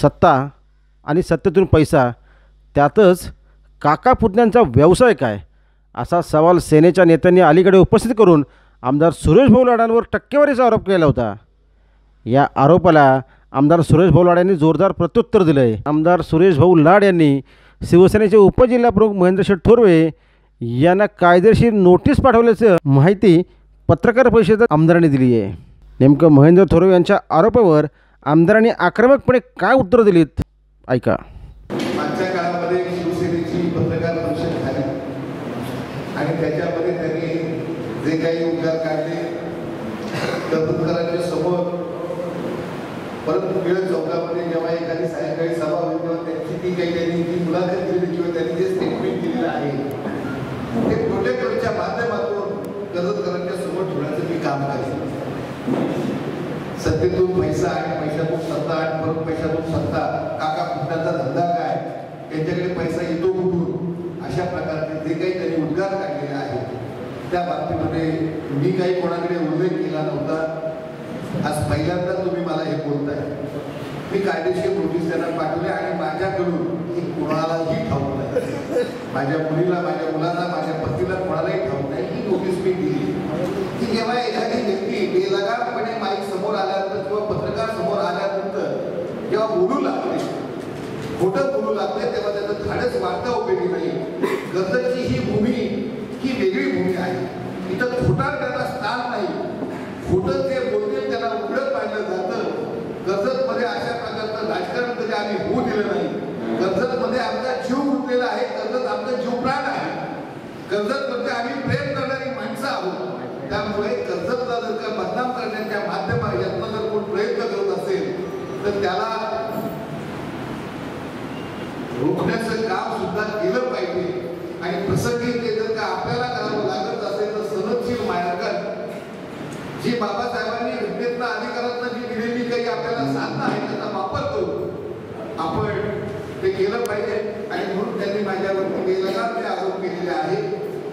सत्ता आणि सत्तेतून पैसा त्यातच काका पुतण्यांचा व्यवसाय काय? असा सवाल सेनेच्या नेत्यांनी अलीकडे उपस्थित करून आमदार सुरेश भाऊ लाडांवर टक्केवारीचा आरोप केला होता. या आरोपाला आमदार सुरेश भाऊ लाड यांनी जोरदार प्रत्युत्तर दिलं आहे आमदार सुरेश भाऊ लाड यांनी शिवसेनेचे उपजिल्हाप्रमुख महेंद्र शेठ थोरवे यांना कायदेशीर नोटीस पाठवल्याचं माहिती पत्रकार परिषदेत आमदारांनी दिली आहे नेमकं महेंद्र थोरवे यांच्या आरोपावर आमदारांनी आक्रमकपणे काय उत्तरं दिलीत? ऐका. मागच्या काळामध्ये शिवसेनेची पत्रकार परिषद झाली. आणि त्याच्यामध्ये त्यांनी जे काही उद्गार काढले तरुणकरांच्या समोर. परंतु वेळ चौकामध्ये जेव्हा एखादी सायंकाळी सभा होईल तेव्हा त्यांची ती काही त्यांनी ती मुलाखत दिलेली किंवा त्यांनी जे स्टेटमेंट दिलेलं आहे ते प्रोटेक्टरच्या माध्यमातून कर्जतकरांच्या समोर ठेवण्याचं मी काम करेन सत्तेतून पैसा आणि पैशातून सत्ता आणि परत पैशातून सत्ता काका कुठल्याचा धंदा काय? त्यांच्याकडे पैसा येतो कुठून? अशा प्रकारचे जे काही त्यांनी उद्गार काढलेले आहेत त्या बाबतीमध्ये मी काही कोणाकडे उल्लेख केला नव्हता. आज पहिल्यांदा तुम्ही मला हे बोलताय. मी कायदेशीर नोटीस त्यांना पाठवले आणि माझ्याकडून ही कोणालाही ठाऊक नाही. माझ्या मुलीला माझ्या मुलांना माझ्या पतीला कोणालाही ठाऊक नाही ही नोटीस मी दिली की जेव्हा एखादी व्यक्ती बेलगामपणे माईक समोर आल्यानंतर किंवा पत्रकार समोर आल्यानंतर जेव्हा बोलू लागते खोटं बोलू लागते तेव्हा त्याचं धाडस वाढता उपयोगी नाही. कर्जतची ही भूमी ही वेगळी भूमी आहे. इथं खोटा त्याला स्थान नाही. खोटं जे बोलतील त्याला उघडत पाडलं जातं. कर्जतमध्ये अशा प्रकारचं राजकारण कधी आम्ही होऊ दिलं नाही. कर्जतमध्ये आमचा जीव उठलेला आहे कर्जत आमचा जीव प्राण आहे. कर्जतमध्ये आम्ही प्रेम करणारी माणसं आहोत. त्यामुळे कर्जतला जर का बदनाम करण्याच्या माध्यमातून जर कोण प्रयत्न करत असेल तर त्याला रोखण्याचं काम सुद्धा केलं पाहिजे. आणि प्रसंगी ते जर का आपल्याला करावं लागत असेल तर सनदशील मार्गात जी बाबासाहेबांनी घटनेतनं अधिकारांना जी दिलेली काही आपल्याला साधनं आहे त्याचा वापर करू आपण ते केलं पाहिजे. आणि म्हणून त्यांनी माझ्यावरती बेलगाम जे आरोप केलेले आहेत.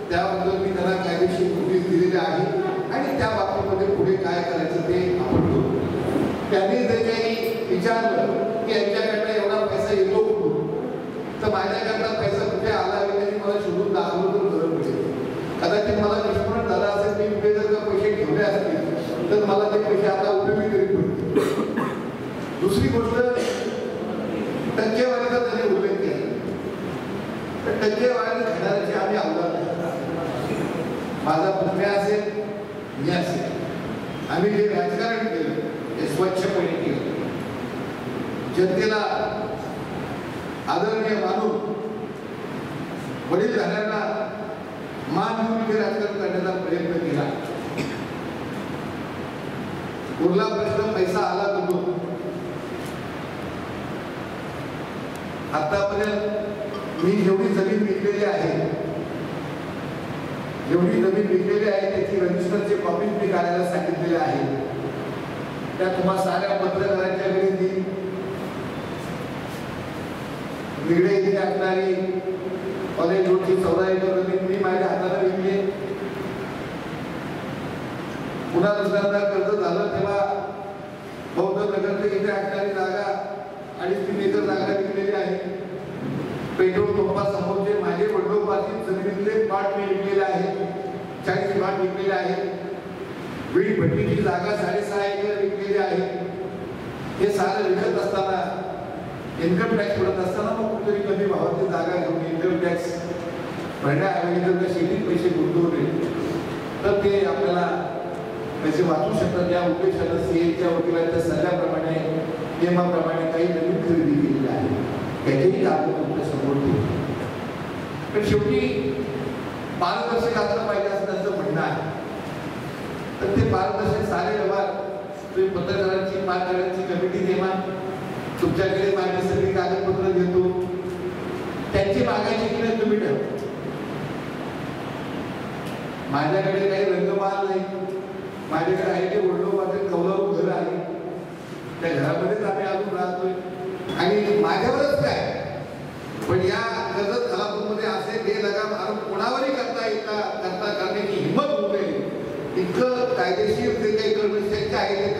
त्याबद्दल मी त्यांना कायदेशीर नोटीस दिलेली आहे. आणि त्या बाबतीमध्ये पुढे काय करायचं ते आपण करू त्यांनी जे काही विचारलं की यांच्याकडे एवढा पैसा येतो कुठून तर माझ्याकडनं पैसा कुठे आला हे त्यांनी मला शोधून दाखवलं तर बरं पडेल कदाचित मला विस्मरण झालं असेल मी कुठे जर का पैसे ठेवले असतील तर मला ते पैसे आता उपयोगी तरी पडतील. दुसरी गोष्ट टक्केवारीचा त्यांनी उल्लेख केला तर टक्केवारी घेणाऱ्याचे आम्ही आव्हान माझा पुतण्या असेल मी असेल. आम्ही जे राजकारण केलं ते स्वच्छपणे केलं. जनतेला आदरणीय मानून वडील घरांना मान म्हणून ते राजकारण करण्याचा प्रयत्न केला उरला प्रश्न पैसा आला कुठून आतापर्यंत मी जेवढी जमीन विकलेली आहे जेवढी जमीन विकलेली आहे त्याची रजिस्टरची कॉपी मी काढायला सांगितलेली आहे. त्या तुम्हा साऱ्या पत्रकारांच्या घरी ती निगडे इथे असणारी कॉलेज रोडची चौदा एकर जमीन मी माझ्या हाताला विकली पुन्हा दुसऱ्यांदा कर्ज झालं तेव्हा बौद्ध नगरच्या इथे असणारी जागा आणि तीन एकर जागा विकलेली आहे. पेट्रोल पंपासमोरचे माझे वडिलोपार्जित जमिनीतले पाठ मी विकलेले आहे चाळीस पाठ विकलेले आहे. वीट भट्टीची जागा साडेसहा एकर विकलेली आहे. हे सारं विकत असताना इन्कम टॅक्स भरत असताना मग कुठेतरी कमी भावाची जागा घेऊन इन्कम टॅक्स भरण्याऐवजी जर का शेतीत पैसे गुंतवले तर ते आपल्याला पैसे वाचू शकतात या उद्देशानं सीएच्या वकिलांच्या सल्ल्याप्रमाणे नियमाप्रमाणे काही नवीन खरेदी केलेली आहे. त्याचेही कागद तुमच्यासमोर ठेवले. पण शेवटी पारदर्शक असलं पाहिजे असं त्यांचं म्हणणं आहे. तर ते पारदर्शक सारे व्यवहार तुम्ही पत्रकारांची पाच कमिटी नेमा तुमच्याकडे माझी सगळी कागदपत्र देतो त्यांची मागायची की नाही तुम्ही ठरवा. माझ्याकडे काही रंगमाल नाही. माझ्याकडे आहे ते वडलो माझे कौलारू घर आहे. त्या घरामध्येच आम्ही अजून राहतोय. आणि माझ्यावरच काय पण या कर्जत कलापूरमध्ये असे बेलगाम आरोप कोणावरही करता येता करता करण्याची हिंमत होऊ नये. इतकं कायदेशीर जे काही करणं शक्य आहे ते